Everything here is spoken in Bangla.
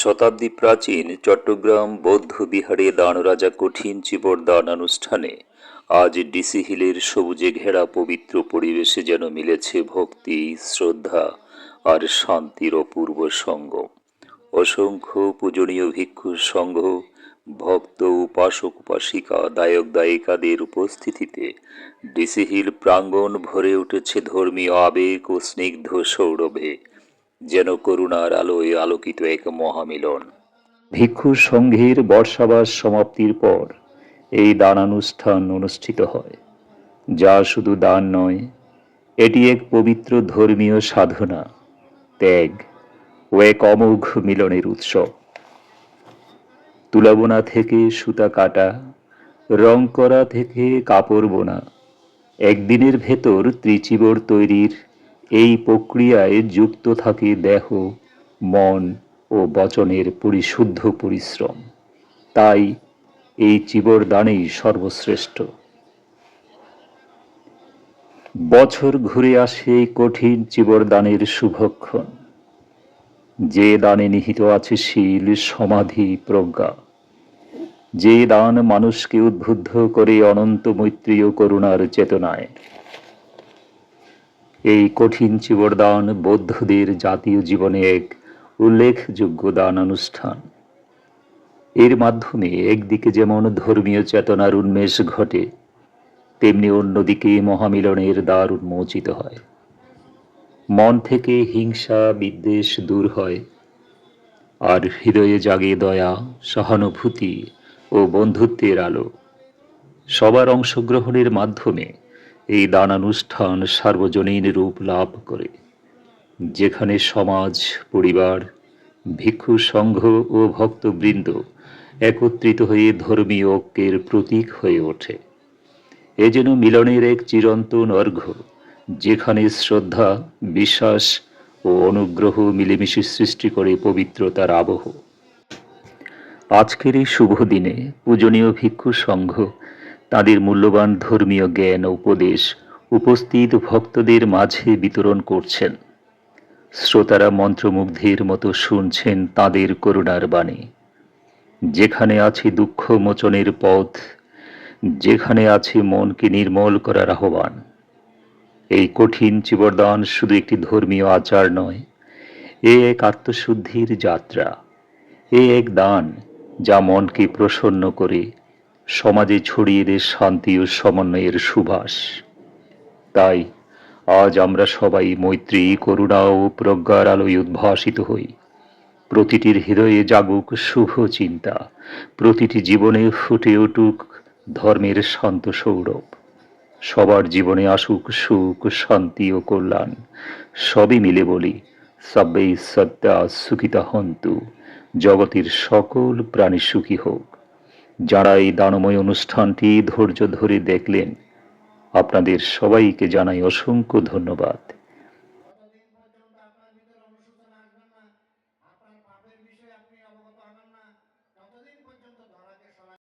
শতাব্দী প্রাচীন চট্টগ্রাম, বৌদ্ধ বিহারে দানরাজা কঠিন চিবর দান অনুষ্ঠানে। আজ ডিসি হিলের সবুজে ঘেরা পবিত্র পরিবেশে যেন মিলেছে ভক্তি, শ্রদ্ধা আর শান্তির অপূর্ব সঙ্গম অসংখ্য পূজনীয় ভিক্ষুর সংঘ ভক্ত, উপাসক, উপাসিকা, দায়ক, দায়িকাদের উপস্থিতিতে ডিসি হিল প্রাঙ্গণ ভরে উঠেছে ধর্মীয় আবেগ ও স্নিগ্ধ সৌরভে। যেন করুণার আলোয় আলোকিত এক মহামিলন। ভিক্ষু সংঘের বর্ষাবাস সমাপ্তির পর এই দানানুষ্ঠান অনুষ্ঠিত হয়। যা শুধু দান নয়, এটি এক পবিত্র ধর্মীয় সাধনা, ত্যাগ ও এক অমোঘ মিলনের উৎসব। তুলাবোনা থেকে সুতা কাটা, রং করা থেকে কাপড় বোনা, একদিনের ভেতর ত্রিচিবর তৈরির এই প্রক্রিয়ায় যুক্ত থাকে দেহ, মন ও বচনের পরিশুদ্ধ পরিশ্রম। তাই এই চিবর দানেই সর্বশ্রেষ্ঠ। বছর ঘুরে আসে এই কঠিন চিবর দানের শুভক্ষণ। যে দানে নিহিত আছে শীল, সমাধি, প্রজ্ঞা। যে দান মানুষকে উদ্বুদ্ধ করে অনন্ত মৈত্রী ও করুণার চেতনায়। এই কঠিন চিবরদান বৌদ্ধদের জাতীয় জীবনে এক উল্লেখযোগ্য দান অনুষ্ঠান এর মাধ্যমে একদিকে যেমন ধর্মীয় চেতনার উন্মেষ ঘটে, তেমনি অন্যদিকে মহামিলনের দ্বার উন্মোচিত হয়। মন থেকে হিংসা, বিদ্বেষ দূর হয়, আর হৃদয়ে জাগে দয়া, সহানুভূতি ও বন্ধুত্বের আলো। সবার অংশগ্রহণের মাধ্যমে এই দানানুষ্ঠান সার্বজনীন রূপ লাভ করে, যেখানে সমাজ, পরিবার, ভিক্ষু সংঘ ও ভক্তবৃন্দ একত্রিত হয়ে ধর্মীয় ঐক্যের প্রতীক হয়ে ওঠে। এ যেন মিলনের এক চিরন্তন অর্ঘ্য যেখানে শ্রদ্ধা, বিশ্বাস ও অনুগ্রহ মিলেমিশে সৃষ্টি করে পবিত্রতার আবহ। আজকের এই শুভ দিনে পূজনীয় ভিক্ষু সংঘ তাদের মূল্যবান ধর্মীয় জ্ঞান ও উপদেশ উপস্থিত ভক্তদের মাঝে বিতরণ করছেন। শ্রোতারা মন্ত্রমুগ্ধের মতো শুনছেন তাদের করুণার বাণী। যেখানে আছে দুঃখ মোচনের পথ, যেখানে আছে মনকে নির্মল করার আহ্বান। এই কঠিন চিবরদান শুধু একটি ধর্মীয় আচার নয়, এ এক আত্মশুদ্ধির যাত্রা, এ এক দান যা মনকে প্রসন্ন করে সমাজে ছড়িয়ে দেয় শান্তি ও সমন্বয়ের সুবাস। তাই আজ আমরা সবাই মৈত্রী, করুণা ও প্রজ্ঞার আলোয় উদ্ভাসিত হই। প্রতিটির হৃদয়ে জাগুক শুভ চিন্তা। প্রতিটি জীবনে ফুটে উঠুক ধর্মের শান্ত সৌরভ। সবার জীবনে আসুক সুখ, শান্তি ও কল্যাণ। সবই মিলে বলি, সব্বেই সত্যা সুখিতা হন্তু। জগতের সকল প্রাণী সুখী হোক। যারা এই দানময় অনুষ্ঠানটি ধৈর্য ধরে দেখলেন আপনাদের সবাইকে জানাই অসংখ্য ধন্যবাদ।